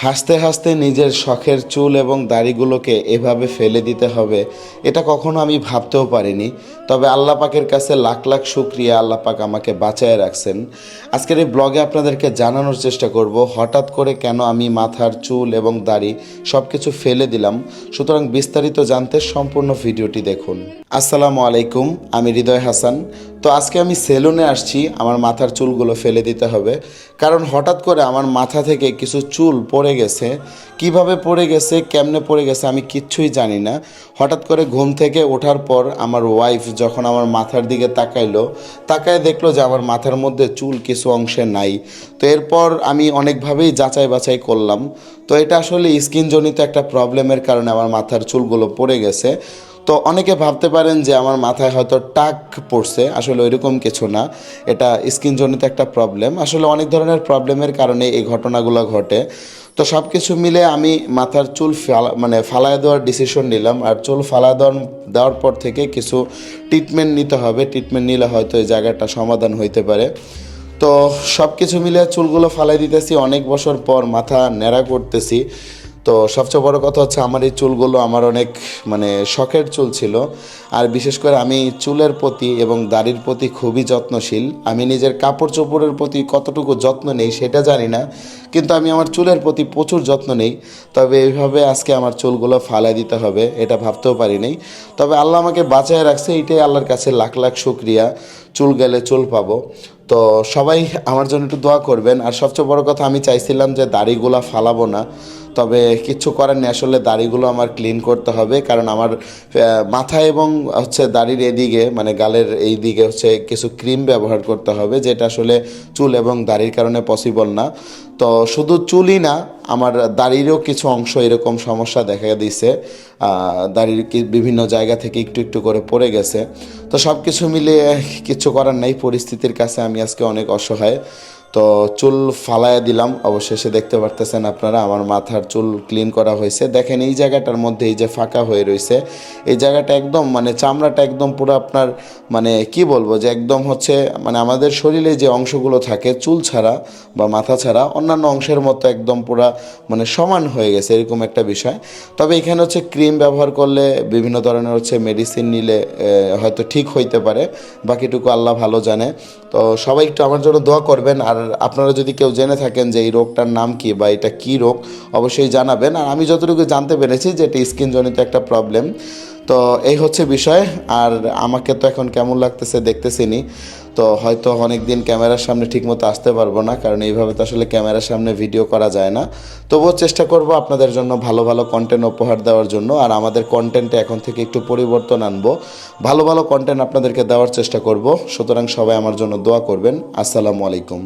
হাসতে হাসতে নিজের শখের চুল এবং দাড়িগুলোকে এভাবে ফেলে দিতে হবে, এটা কখনো আমি ভাবতেও পারিনি। তবে আল্লাহ পাকের কাছে লাখ লাখ শুক্রিয়া আল্লাহ পাক আমাকে বাঁচায় রাখছেন। আজকের এই ব্লগে আপনাদেরকে জানানোর চেষ্টা করব, হঠাৎ করে কেন আমি মাথার চুল এবং দাড়ি সব কিছু ফেলে দিলাম? সুতরাং বিস্তারিত জানতে সম্পূর্ণ ভিডিওটি দেখুন। আসসালামু আলাইকুম, আমি হৃদয় হাসান। তো আজকে আমি সেলুনে আসছি, আমার মাথার চুলগুলো ফেলে দিতে হবে। কারণ হঠাৎ করে আমার মাথা থেকে কিছু চুল পড়ে গেছে। কীভাবে পড়ে গেছে, কেমনে পড়ে গেছে আমি কিচ্ছুই জানি না। হঠাৎ করে ঘুম থেকে ওঠার পর আমার ওয়াইফ যখন আমার মাথার দিকে তাকাইলো, তাকায় দেখল যে আমার মাথার মধ্যে চুল কিছু অংশে নাই। তো এরপর আমি অনেকভাবেই যাচাই বাছাই করলাম। তো এটা আসলে স্কিনজনিত একটা প্রবলেমের কারণে আমার মাথার চুলগুলো পড়ে গেছে। তো অনেকে ভাবতে পারেন যে আমার মাথায় হয়তো টাক পড়ছে। আসলে ওইরকম কিছু না। এটা স্কিনজনিত একটা প্রবলেম আসলে অনেক ধরনের প্রবলেমের কারণে এই ঘটনাগুলো ঘটে। তো সব কিছু মিলে আমি মাথার চুল ফালা মানে ফালায় দেওয়ার ডিসিশন নিলাম। আর চুল ফালা দেওয়ার দেওয়ার পর থেকে কিছু ট্রিটমেন্ট নিতে হবে। ট্রিটমেন্ট নিলে হয়তো এই জায়গাটা সমাধান হইতে পারে। তো সব কিছু মিলে চুলগুলো ফালাই দিতেছি। অনেক বছর পর মাথা ন্যাড়া করতেছি। তো সবচেয়ে বড় কথা হচ্ছে আমার এই চুলগুলো আমার অনেক মানে শখের চুল ছিল। আর বিশেষ করে আমি চুলের প্রতি এবং দাড়ির প্রতি খুবই যত্নশীল। আমি নিজের কাপড় চোপড়ের প্রতি কতটুকু যত্ন নেই সেটা জানি না, কিন্তু আমি আমার চুলের প্রতি প্রচুর যত্ন নেই। তবে এইভাবে আজকে আমার চুলগুলো ফালাই দিতে হবে, এটা ভাবতেও পারি নাই। তবে আল্লাহ আমাকে বাঁচায় রাখছে, এটাই আল্লাহর কাছে লাখ লাখ শুক্রিয়া। চুল গেলে চুল পাবো। তো সবাই আমার জন্য একটু দোয়া করবেন। আর সবচেয়ে বড় কথা, আমি চাইছিলাম যে দাড়িগুলো ফালাবো না। তবে কিছু করার নেই আসলে দাড়িগুলো আমার ক্লিন করতে হবে, কারণ আমার মাথা এবং হচ্ছে দাড়ির এদিকে মানে গালের এই দিকে হচ্ছে কিছু ক্রিম ব্যবহার করতে হবে, যেটা আসলে চুল এবং দাড়ির কারণে পসিবল না। তো শুধু চুলই না, আমার দাড়িরও কিছু অংশ এরকম সমস্যা দেখা দিছে দাড়ির বিভিন্ন জায়গা থেকে একটু একটু করে পড়ে গেছে। তো সব কিছু মিলিয়ে কিচ্ছু করার নেই, পরিস্থিতির কাছে আমি আজকে অনেক অসহায়। তো চুল ফালায়া দিলাম। অবশেষে দেখতে পারতেছেন আপনারা, আমার মাথার চুল ক্লিন করা হয়েছে। দেখেন এই জায়গাটার মধ্যে এই যে ফাঁকা হয়ে রয়েছে, এই জায়গাটা একদম মানে চামড়াটা একদম পুরো আপনার মানে কি বলব যে একদম হচ্ছে মানে আমাদের শরীরে যে অংশগুলো থাকে, চুল ছাড়া বা মাথা ছাড়া, অন্যান্য অংশের মতো একদম পুরা মানে সমান হয়ে গেছে, এরকম একটা বিষয়। তবে এখানে হচ্ছে ক্রিম ব্যবহার করলে বিভিন্ন ধরনের হচ্ছে মেডিসিন নিলে হয়তো ঠিক হইতে পারে। বাকিটুকু আল্লাহ ভালো জানে। তো সবাই একটু আমার জন্য দোয়া করবেন। আর আপনারা যদি কেউ জেনে থাকেন যে এই রোগটার নাম কি বা এটা কি রোগ, অবশ্যই জানাবেন। আর আমি যতটুকু জানতে পেরেছি যে এটা স্কিনজনিত একটা প্রবলেম তো এই হচ্ছে বিষয়। আর আমাকে তো এখন কেমন লাগতেছে দেখতেছিনি। তো হয়তো অনেক দিন ক্যামেরার সামনে ঠিকমতো আসতে পারব না, কারণ এইভাবে তো আসলে ক্যামেরার সামনে ভিডিও করা যায় না। তবুও চেষ্টা করব আপনাদের জন্য ভালো ভালো কন্টেন্ট উপহার দেওয়ার জন্য। আর আমাদের কন্টেন্টে এখন থেকে একটু পরিবর্তন আনব। ভালো ভালো কন্টেন্ট আপনাদেরকে দেওয়ার চেষ্টা করব। সুতরাং সবাই আমার জন্য দোয়া করবেন। আসসালামু আলাইকুম।